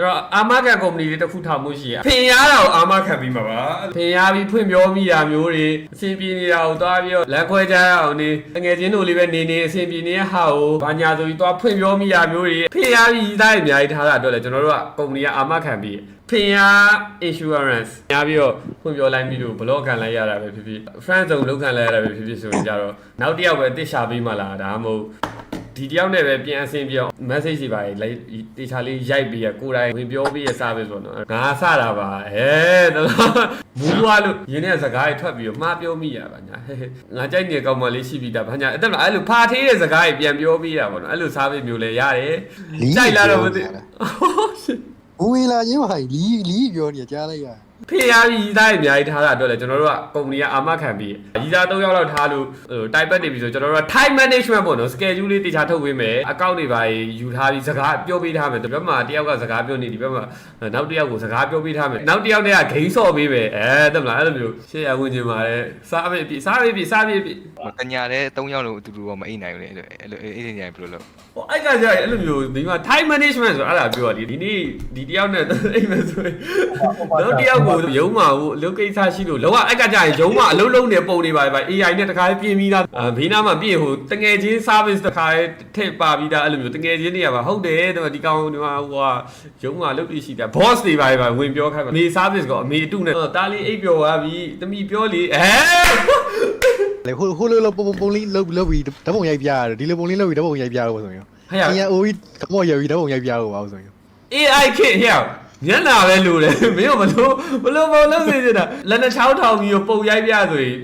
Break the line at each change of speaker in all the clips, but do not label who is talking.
တော့အာမခံကုမ္ပဏီတွေတစ်ခုထောင်မှုရှိရဖင်ရတာကိုအာမခံပြီးမှာပါဖင်ရပြီးဖွင့်ပြောမိတာမျိုးတွေအဆင်ပြေနေတာကိုသွားပြီးတော့လက်ခွဲကြရအောင်နေငယ်ချင်းတို့လေးပဲနေနေအဆင်ပြေနေတဲ့ဟာကိုဘာညာဆိုပြီးသွားဖွင့်ပြောမိတာမျိုးတွေဖင်ရပြီးသားတွေအများကြီးထားတာအတွက်လည်းကျွန်တော်တို့ကကုမ္ပဏီကအာမခံပြီးဖင်ရ insurance ညာပြီးတော့ဖွင့်ပြောလိုက်ပြီးတော့ဘလော့ခံလိုက်ရတာပဲဖြစ်ဖြစ် friend စုံလောက်ခံလိုက်ရတာပဲဖြစ်ဖြစ်ဆိုရင်ကြတော့နောက်တစ်ယောက်ပဲတစ်ရှာပေးမှလားဒါမှမဟုတ် ဒီတယောက်နဲ့ပဲပြန်အဆင်ပြေအောင် message တွေပါလေတေချာလေးရိုက်ပြီးရကိုယ်တိုင်ဝင်ပြောပြီးရစပဲဆိုတော့ငါစတာပါဟဲ့တော့မူးွားလို့ရင်းတဲ့စကားတွေထွက်ပြီးတော့မှားပြောမိရပါညာဟဲ့ဟဲ့ငါကြိုက်နေကောင်မလေးရှိပြီးသားဘာညာအဲ့တော့အဲ့လိုဖာထေးတဲ့စကားတွေပြန်ပြောပြီးရပါတော့အဲ့လိုစားပြီးမျိုးလဲရတယ်
လီး
ကြိုက်လာတော့မသိ
ဘူးဝင်လာချင်းပါလီးလီးပြောနေကြားလိုက်ရ
ဖေးရပြီးရီးသားတွေအများကြီးထားတာအတွက်လည်းကျွန်တော်တို့ကကုမ္ပဏီကအာမခံပြီးရီးသား၃ယောက်လောက်ထားလို့ဟိုတိုက်ပတ်နေပြီဆိုကျွန်တော်တို့က time management ပေါ့နော် schedule လေးတေချာထုတ်ပေးမယ်အကောင့်တွေပါယူထားပြီးစကားပြောပေးထားမယ်ဒီဘက်မှာတယောက်ကစကားပြောနေဒီဘက်မှာနောက်တစ်ယောက်ကိုစကားပြောပေးထားမယ်နောက်တစ်ယောက်တည်းကဂိမ်းဆော့ပေးမယ်အဲတက်မလားအဲ့လိုမျိုးရှေ့ရဝင်ချင်ပါတယ်စားပေးပြီစားပေးပြီစားပေးပြီ
တညာတဲ့၃ယောက်လို့အတူတူတော့မအိတ်နိုင်ဘူးလေအဲ့လိုအဲ့လိုအေးနေကြဘယ်လိုလုပ်
ဟိုအဲ့ကကြာအဲ့လိုမျိုးဒီမှာ time management ဆိုအဲ့ဒါပြောတာဒီနေ့ဒီတယောက်နဲ့အိမ်မယ်ဆိုရင်နောက်တစ်ယောက်ကိုရုံးမှာဟိုအလုပ်ကိစ္စရှိလို့လောကအဲ့ကကြာရင်ရုံးမှာအလုပ်လုပ်နေပုံနေပါပါ AI နဲ့တခါပြင်ပြီးသားအာဘေးနားမှာပြင်ဟိုတငယ်ချင်း service တခါထည့်ပါပြီးသားအဲ့လိုမျိုးတငယ်ချင်းတွေကပါဟုတ်တယ်ဒီကောင်ဒီမှာဟိုဟာရုံးမှာလုပ်ပြီးရှိတာ boss တွေပါပါဝင်ပြောခိုင်းပါမေ service ကအမေအတုနဲ့တားလေးအိပ်ပျော်သွားပြီတမီပြောလေအဲ
လေဟိုဟိုလိုလိုပုံပုံလေးလုတ်လုတ်ပြီးဓာတ်ပုံရိုက်ပြရတယ်ဒီလိုပုံလေးလုတ်ပြီးဓာတ်ပုံရိုက်ပြတော့ဆိုရင်
ဟဲ့ရ
အရင်အိုးကြီးကမော့ရပြီးဓာတ်ပုံရိုက်ပြတော့ပါဆိုရင်
AI ခင့်ဟဲ့ ညနာပဲလို့လေမင်းကမလို့ဘလို့ပုံလို့နေနေတာလက်နှချောင်းထောင်ပြီးတော့ပုံရိုက်ပြဆိုရင်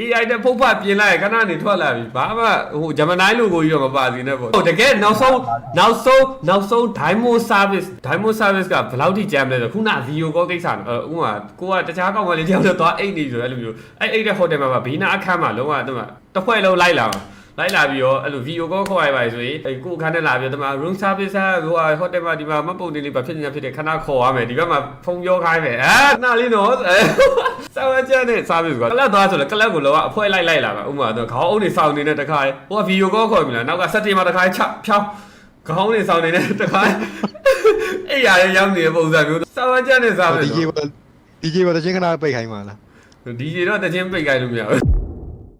AI နဲ့ဖုတ်ဖပြင်လိုက်ခဏနေထွက်လာပြီဘာမှဟိုဂျမနိုင်းလိုကိုကြီးတော့မပါစီနဲ့ပေါ့ဟိုတကယ်နောက်ဆုံးနောက်ဆုံးနောက်ဆုံး Dymo service Dymo service ကဘယ်လောက်ထိကြမ်းလဲဆိုခုန video call ကိစ္စနော်ဥမာကိုကတခြားကောင်မလေးတယောက်တော့သွားအိတ်နေဆိုအဲ့လိုမျိုးအဲ့အိတ်တဲ့ဟိုတယ်မှာဘေးနာအခန်းမှာလုံးဝတော့တစ်ဖွဲ့လုံးလိုက်လာမှာ လိုက်လာပြီးတော့အဲ့လို video call ခေါ်ရပါဆိုရင်အဲ့ကိုအခန်းထဲလာပြီးတော့ဒီမှာ room service ဟိုဟိုတယ်မှာဒီမှာမပုံနေလေးပါဖြစ်နေဖြစ်တယ်ခဏခေါ်ရမယ်ဒီဘက်မှာဖုန်းပြောခိုင်းမယ်အဲနားလေးနော်အဲစောင်းချတဲ့ service ကကလပ်သွားဆိုတော့ကလပ်ကိုလောကအဖွဲလိုက်လိုက်လာပါဥပမာတော့ခေါင်းအုပ်နေစောင်းနေတဲ့တခါဟိုက video call ခေါ်ပြီလားနောက်ကစက်တင်မှာတခါချဖြောင်းခေါင်းနေစောင်းနေတဲ့တခါအဲ့ရရရောက်နေတဲ့ပုံစံမျိုးစောင်းချတဲ့ service
ဒီကေဒီကေဘာတချင်းခဏပိတ်ခိုင်းပါလား
DJ တော့တချင်းပိတ်ခိုင်းလို့မရဘူး